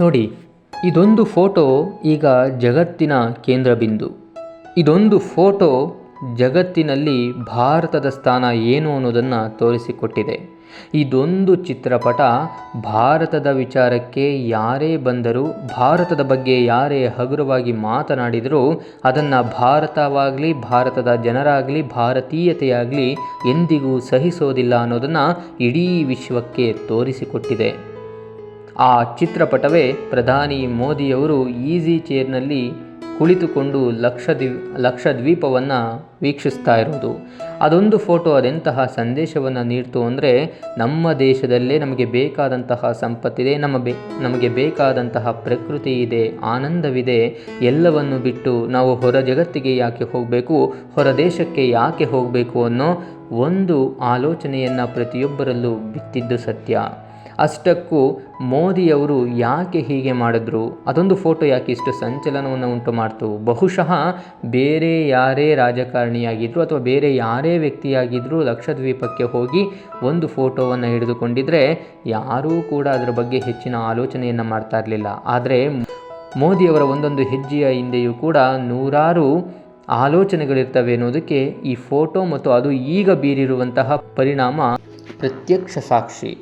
ನೋಡಿ, ಇದೊಂದು ಫೋಟೋ ಈಗ ಜಗತ್ತಿನ ಕೇಂದ್ರ ಬಿಂದು ಇದೊಂದು ಫೋಟೋ ಜಗತ್ತಿನಲ್ಲಿ ಭಾರತದ ಸ್ಥಾನ ಏನು ಅನ್ನೋದನ್ನು ತೋರಿಸಿಕೊಟ್ಟಿದೆ. ಇದೊಂದು ಚಿತ್ರಪಟ ಭಾರತದ ವಿಚಾರಕ್ಕೆ ಯಾರೇ ಬಂದರೂ, ಭಾರತದ ಬಗ್ಗೆ ಯಾರೇ ಹಗುರವಾಗಿ ಮಾತನಾಡಿದರೂ, ಅದನ್ನು ಭಾರತವಾಗಲಿ, ಭಾರತದ ಜನರಾಗಲಿ, ಭಾರತೀಯತೆಯಾಗಲಿ ಎಂದಿಗೂ ಸಹಿಸೋದಿಲ್ಲ ಅನ್ನೋದನ್ನು ಇಡೀ ವಿಶ್ವಕ್ಕೆ ತೋರಿಸಿಕೊಟ್ಟಿದೆ. ಆ ಚಿತ್ರಪಟವೇ ಪ್ರಧಾನಿ ಮೋದಿಯವರು ಈಸಿ ಚೇರ್ನಲ್ಲಿ ಕುಳಿತುಕೊಂಡು ಲಕ್ಷದ್ವೀಪ್ ಲಕ್ಷದ್ವೀಪವನ್ನು ವೀಕ್ಷಿಸ್ತಾ ಇರೋದು. ಅದೊಂದು ಫೋಟೋ, ಅದೆಂತಹ ಸಂದೇಶವನ್ನು ನೀಡ್ತು ಅಂದರೆ ನಮ್ಮ ದೇಶದಲ್ಲೇ ನಮಗೆ ಬೇಕಾದಂತಹ ಸಂಪತ್ತಿದೆ, ನಮ್ಮ ಬೇ, ನಮಗೆ ಬೇಕಾದಂತಹ ಪ್ರಕೃತಿ ಇದೆ, ಆನಂದವಿದೆ, ಎಲ್ಲವನ್ನು ಬಿಟ್ಟು ನಾವು ಹೊರ ಜಗತ್ತಿಗೆ ಯಾಕೆ ಹೋಗಬೇಕು, ಹೊರ ದೇಶಕ್ಕೆ ಯಾಕೆ ಹೋಗಬೇಕು ಅನ್ನೋ ಒಂದು ಆಲೋಚನೆಯನ್ನು ಪ್ರತಿಯೊಬ್ಬರಲ್ಲೂ ಬಿತ್ತಿದ್ದು ಸತ್ಯ. ಅಷ್ಟಕ್ಕೂ ಮೋದಿಯವರು ಯಾಕೆ ಹೀಗೆ ಮಾಡಿದ್ರು? ಅದೊಂದು ಫೋಟೋ ಯಾಕೆ ಇಷ್ಟು ಸಂಚಲನವನ್ನು ಉಂಟು ಮಾಡ್ತು? ಬಹುಶಃ ಬೇರೆ ಯಾರೇ ರಾಜಕಾರಣಿಯಾಗಿದ್ದರು ಅಥವಾ ಬೇರೆ ಯಾರೇ ವ್ಯಕ್ತಿಯಾಗಿದ್ದರೂ ಲಕ್ಷದ್ವೀಪಕ್ಕೆ ಹೋಗಿ ಒಂದು ಫೋಟೋವನ್ನು ಹಿಡಿದುಕೊಂಡಿದ್ರೆ ಯಾರೂ ಕೂಡ ಅದರ ಬಗ್ಗೆ ಹೆಚ್ಚಿನ ಆಲೋಚನೆಯನ್ನು ಮಾಡ್ತಾ ಇರಲಿಲ್ಲ. ಆದರೆ ಮೋದಿಯವರ ಒಂದೊಂದು ಹೆಜ್ಜೆಯ ಹಿಂದೆಯೂ ಕೂಡ ನೂರಾರು ಆಲೋಚನೆಗಳಿರ್ತವೆ ಅನ್ನೋದಕ್ಕೆ ಈ ಫೋಟೋ ಮತ್ತು ಅದು ಈಗ ಬೀರಿರುವಂತಹ ಪರಿಣಾಮ ಪ್ರತ್ಯಕ್ಷ ಸಾಕ್ಷಿ.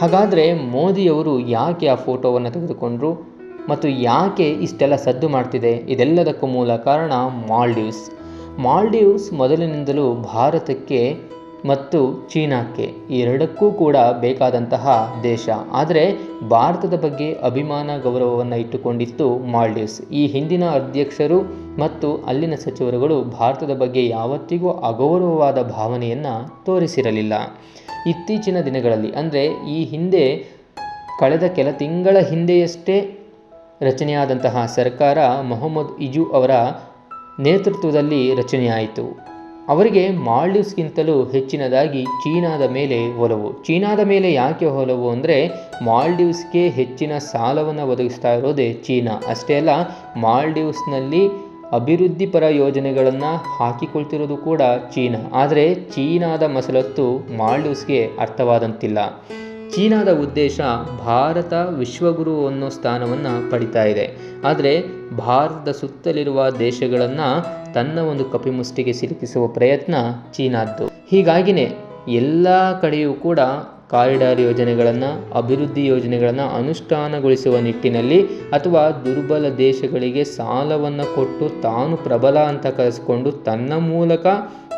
ಹಾಗಾದರೆ ಮೋದಿಯವರು ಯಾಕೆ ಆ ಫೋಟೋವನ್ನು ತೆಗೆದುಕೊಂಡರು ಮತ್ತು ಯಾಕೆ ಇಷ್ಟೆಲ್ಲ ಸದ್ದು ಮಾಡ್ತಿದೆ? ಇದೆಲ್ಲದಕ್ಕೂ ಮೂಲ ಕಾರಣ ಮಾಲ್ಡೀವ್ಸ್. ಮಾಲ್ಡೀವ್ಸ್ ಮೊದಲಿನಿಂದಲೂ ಭಾರತಕ್ಕೆ ಮತ್ತು ಚೀನಾಕ್ಕೆ ಎರಡಕ್ಕೂ ಕೂಡ ಬೇಕಾದಂತಹ ದೇಶ. ಆದರೆ ಭಾರತದ ಬಗ್ಗೆ ಅಭಿಮಾನ ಗೌರವವನ್ನು ಇಟ್ಟುಕೊಂಡಿತ್ತು ಮಾಲ್ಡೀವ್ಸ್. ಈ ಹಿಂದಿನ ಅಧ್ಯಕ್ಷರು ಮತ್ತು ಅಲ್ಲಿನ ಸಚಿವರುಗಳು ಭಾರತದ ಬಗ್ಗೆ ಯಾವತ್ತಿಗೂ ಅಗೌರವವಾದ ಭಾವನೆಯನ್ನು ತೋರಿಸಿರಲಿಲ್ಲ. ಇತ್ತೀಚಿನ ದಿನಗಳಲ್ಲಿ, ಅಂದರೆ ಈ ಹಿಂದೆ, ಕಳೆದ ಕೆಲ ತಿಂಗಳ ಹಿಂದೆಯಷ್ಟೇ ರಚನೆಯಾದಂತಹ ಸರ್ಕಾರ ಮೊಹಮ್ಮದ್ ಇಜು ಅವರ ನೇತೃತ್ವದಲ್ಲಿ ರಚನೆಯಾಯಿತು. ಅವರಿಗೆ ಮಾಲ್ಡೀವ್ಸ್ಗಿಂತಲೂ ಹೆಚ್ಚಿನದಾಗಿ ಚೀನಾದ ಮೇಲೆ ಒಲವು. ಚೀನಾದ ಮೇಲೆ ಯಾಕೆ ಒಲವು ಅಂದರೆ ಮಾಲ್ಡೀವ್ಸ್ಗೆ ಹೆಚ್ಚಿನ ಸಾಲವನ್ನು ಒದಗಿಸ್ತಾ ಇರೋದೇ ಚೀನಾ. ಅಷ್ಟೇ ಅಲ್ಲ, ಮಾಲ್ಡೀವ್ಸ್ನಲ್ಲಿ ಅಭಿವೃದ್ಧಿಪರ ಯೋಜನೆಗಳನ್ನು ಹಾಕಿಕೊಳ್ತಿರೋದು ಕೂಡ ಚೀನಾ. ಆದರೆ ಚೀನಾದ ಮಸಲತ್ತು ಮಾಲ್ಡೀವ್ಸ್ಗೆ ಅರ್ಥವಾದಂತಿಲ್ಲ. ಚೀನಾದ ಉದ್ದೇಶ ಭಾರತ ವಿಶ್ವಗುರು ಅನ್ನೋ ಸ್ಥಾನವನ್ನು ಪಡಿತಾ ಇದೆ. ಆದರೆ ಭಾರತದ ಸುತ್ತಲಿರುವ ದೇಶಗಳನ್ನು ತನ್ನ ಒಂದು ಕಪಿಮುಷ್ಟಿಗೆ ಸಿಲುಕಿಸುವ ಪ್ರಯತ್ನ ಚೀನಾದ್ದು. ಹೀಗಾಗಿನೇ ಎಲ್ಲ ಕಡೆಯೂ ಕೂಡ ಕಾರಿಡಾರ್ ಯೋಜನೆಗಳನ್ನು, ಅಭಿವೃದ್ಧಿ ಯೋಜನೆಗಳನ್ನು ಅನುಷ್ಠಾನಗೊಳಿಸುವ ನಿಟ್ಟಿನಲ್ಲಿ ಅಥವಾ ದುರ್ಬಲ ದೇಶಗಳಿಗೆ ಸಾಲವನ್ನು ಕೊಟ್ಟು ತಾನು ಪ್ರಬಲ ಅಂತ ಕರೆಸಿಕೊಂಡು ತನ್ನ ಮೂಲಕ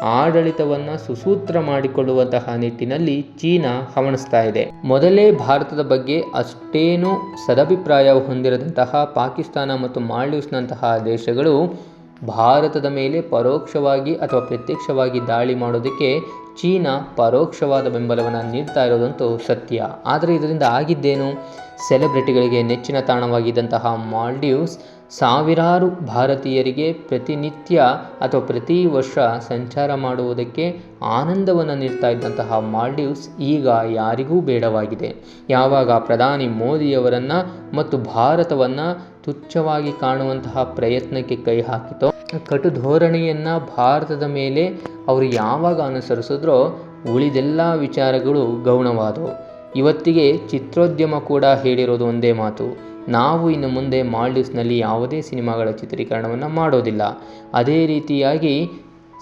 ಆಡಳಿತವನ್ನು ಸುಸೂತ್ರ ಮಾಡಿಕೊಳ್ಳುವಂತಹ ನಿಟ್ಟಿನಲ್ಲಿ ಚೀನಾ ಹವಣಿಸ್ತಾ ಇದೆ. ಮೊದಲೇ ಭಾರತದ ಬಗ್ಗೆ ಅಷ್ಟೇನೂ ಸದಭಿಪ್ರಾಯ ಹೊಂದಿರದಂತಹ ಪಾಕಿಸ್ತಾನ ಮತ್ತು ಮಾಲ್ಡೀವ್ಸ್ನಂತಹ ದೇಶಗಳು ಭಾರತದ ಮೇಲೆ ಪರೋಕ್ಷವಾಗಿ ಅಥವಾ ಪ್ರತ್ಯಕ್ಷವಾಗಿ ದಾಳಿ ಮಾಡೋದಕ್ಕೆ ಚೀನಾ ಪರೋಕ್ಷವಾದ ಬೆಂಬಲವನ್ನು ನೀಡ್ತಾ ಇರೋದಂತೂ ಸತ್ಯ. ಆದರೆ ಇದರಿಂದ ಆಗಿದ್ದೇನು? ಸೆಲೆಬ್ರಿಟಿಗಳಿಗೆ ನೆಚ್ಚಿನ ತಾಣವಾಗಿದ್ದಂತಹ ಮಾಲ್ಡೀವ್ಸ್ ಸಾವಿರಾರು ಭಾರತೀಯರಿಗೆ ಪ್ರತಿನಿತ್ಯ ಅಥವಾ ಪ್ರತಿ ವರ್ಷ ಸಂಚಾರ ಮಾಡುವುದಕ್ಕೆ ಆನಂದವನ್ನು ನೀಡ್ತಾ ಇದ್ದಂತಹ ಮಾಲ್ಡೀವ್ಸ್ ಈಗ ಯಾರಿಗೂ ಬೇಡವಾಗಿದೆ. ಯಾವಾಗ ಪ್ರಧಾನಿ ಮೋದಿಯವರನ್ನು ಮತ್ತು ಭಾರತವನ್ನು ತುಚ್ಛವಾಗಿ ಕಾಣುವಂತಹ ಪ್ರಯತ್ನಕ್ಕೆ ಕೈ ಹಾಕಿತೋ ಕಟು ಧೋರಣೆಯನ್ನು ಭಾರತದ ಮೇಲೆ ಅವರು ಯಾವಾಗ ಅನುಸರಿಸಿದ್ರೋ ಉಳಿದೆಲ್ಲ ವಿಚಾರಗಳು ಗೌಣವಾದವು. ಇವತ್ತಿಗೆ ಚಿತ್ರೋದ್ಯಮ ಕೂಡ ಹೇಳಿರೋದು ಒಂದೇ ಮಾತು. ನಾವು ಇನ್ನು ಮುಂದೆ ಮಾಲ್ಡೀವ್ಸ್ನಲ್ಲಿ ಯಾವುದೇ ಸಿನಿಮಾಗಳ ಚಿತ್ರೀಕರಣವನ್ನು ಮಾಡೋದಿಲ್ಲ. ಅದೇ ರೀತಿಯಾಗಿ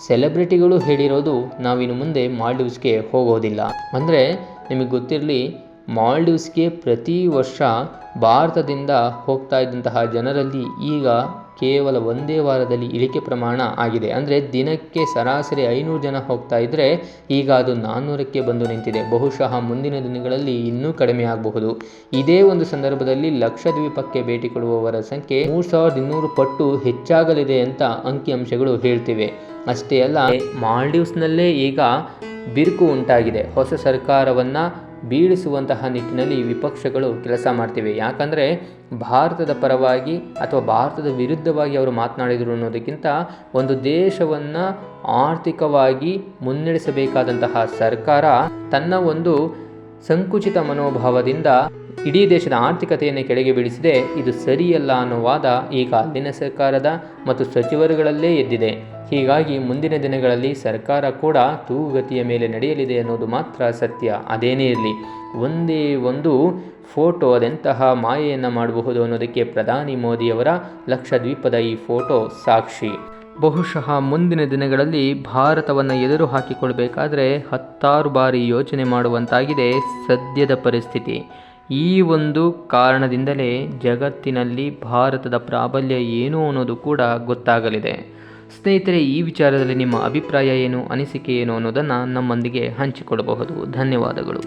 ಸೆಲೆಬ್ರಿಟಿಗಳು ಹೇಳಿರೋದು ನಾವಿನ್ನು ಮುಂದೆ ಮಾಲ್ಡೀವ್ಸ್ಗೆ ಹೋಗೋದಿಲ್ಲ. ಅಂದರೆ ನಿಮಗೆ ಗೊತ್ತಿರಲಿ ಮಾಲ್ಡೀವ್ಸ್ಗೆ ಪ್ರತಿ ವರ್ಷ ಭಾರತದಿಂದ ಹೋಗ್ತಾ ಇದ್ದಂತಹ ಜನರಲ್ಲಿ ಈಗ ಕೇವಲ ಒಂದೇ ವಾರದಲ್ಲಿ ಇಳಿಕೆ ಪ್ರಮಾಣ ಆಗಿದೆ. ಅಂದರೆ ದಿನಕ್ಕೆ ಸರಾಸರಿ ಐನೂರು ಜನ ಹೋಗ್ತಾ ಇದ್ದರೆ ಈಗ ಅದು ನಾನ್ನೂರಕ್ಕೆ ಬಂದು ನಿಂತಿದೆ. ಬಹುಶಃ ಮುಂದಿನ ದಿನಗಳಲ್ಲಿ ಇನ್ನೂ ಕಡಿಮೆ ಆಗಬಹುದು. ಇದೇ ಒಂದು ಸಂದರ್ಭದಲ್ಲಿ ಲಕ್ಷದ್ವೀಪಕ್ಕೆ ಭೇಟಿ ಕೊಡುವವರ ಸಂಖ್ಯೆ ಮೂರು ಸಾವಿರದ ಇನ್ನೂರು ಪಟ್ಟು ಹೆಚ್ಚಾಗಲಿದೆ ಅಂತ ಅಂಕಿಅಂಶಗಳು ಹೇಳ್ತಿವೆ. ಅಷ್ಟೇ ಅಲ್ಲ, ಮಾಲ್ಡೀವ್ಸ್ನಲ್ಲೇ ಈಗ ಬಿರುಕು ಉಂಟಾಗಿದೆ. ಹೊಸ ಸರ್ಕಾರವನ್ನು ಬೀಳಿಸುವಂತಹ ನಿಟ್ಟಿನಲ್ಲಿ ವಿಪಕ್ಷಗಳು ಕೆಲಸ ಮಾಡ್ತಿವೆ. ಯಾಕಂದರೆ ಭಾರತದ ಪರವಾಗಿ ಅಥವಾ ಭಾರತದ ವಿರುದ್ಧವಾಗಿ ಅವರು ಮಾತನಾಡಿದರು ಅನ್ನೋದಕ್ಕಿಂತ ಒಂದು ದೇಶವನ್ನು ಆರ್ಥಿಕವಾಗಿ ಮುನ್ನಡೆಸಬೇಕಾದಂತಹ ಸರ್ಕಾರ ತನ್ನ ಒಂದು ಸಂಕುಚಿತ ಮನೋಭಾವದಿಂದ ಇಡೀ ದೇಶದ ಆರ್ಥಿಕತೆಯನ್ನು ಕೆಳಗೆ ಬೀಳಿಸಿದೆ. ಇದು ಸರಿಯಲ್ಲ ಅನ್ನೋ ವಾದ ಈಗ ಅಲ್ಲಿನ ಸರ್ಕಾರದ ಮತ್ತು ಸಚಿವರುಗಳಲ್ಲೇ ಎದ್ದಿದೆ. ಹೀಗಾಗಿ ಮುಂದಿನ ದಿನಗಳಲ್ಲಿ ಸರ್ಕಾರ ಕೂಡ ತೂಗುಗತಿಯ ಮೇಲೆ ನಡೆಯಲಿದೆ ಅನ್ನೋದು ಮಾತ್ರ ಸತ್ಯ. ಅದೇನೇ ಇರಲಿ, ಒಂದೇ ಒಂದು ಫೋಟೋ ಅದೆಂತಹ ಮಾಯೆಯನ್ನು ಮಾಡಬಹುದು ಅನ್ನೋದಕ್ಕೆ ಪ್ರಧಾನಿ ಮೋದಿಯವರ ಲಕ್ಷದ್ವೀಪದ ಈ ಫೋಟೋ ಸಾಕ್ಷಿ. ಬಹುಶಃ ಮುಂದಿನ ದಿನಗಳಲ್ಲಿ ಭಾರತವನ್ನು ಎದುರು ಹಾಕಿಕೊಳ್ಬೇಕಾದ್ರೆ ಹತ್ತಾರು ಬಾರಿ ಯೋಚನೆ ಮಾಡುವಂತಾಗಿದೆ ಸದ್ಯದ ಪರಿಸ್ಥಿತಿ. ಈ ಒಂದು ಕಾರಣದಿಂದಲೇ ಜಗತ್ತಿನಲ್ಲಿ ಭಾರತದ ಪ್ರಾಬಲ್ಯ ಏನು ಅನ್ನೋದು ಕೂಡ ಗೊತ್ತಾಗಲಿದೆ. ಸ್ನೇಹಿತರೆ ಈ ವಿಚಾರದಲ್ಲಿ ನಿಮ್ಮ ಅಭಿಪ್ರಾಯ ಏನು ಅನಿಸಿಕೆ ಏನು ಅನ್ನೋದನ್ನು ನಮ್ಮೊಂದಿಗೆ ಹಂಚಿಕೊಳ್ಳಬಹುದು ಧನ್ಯವಾದಗಳು.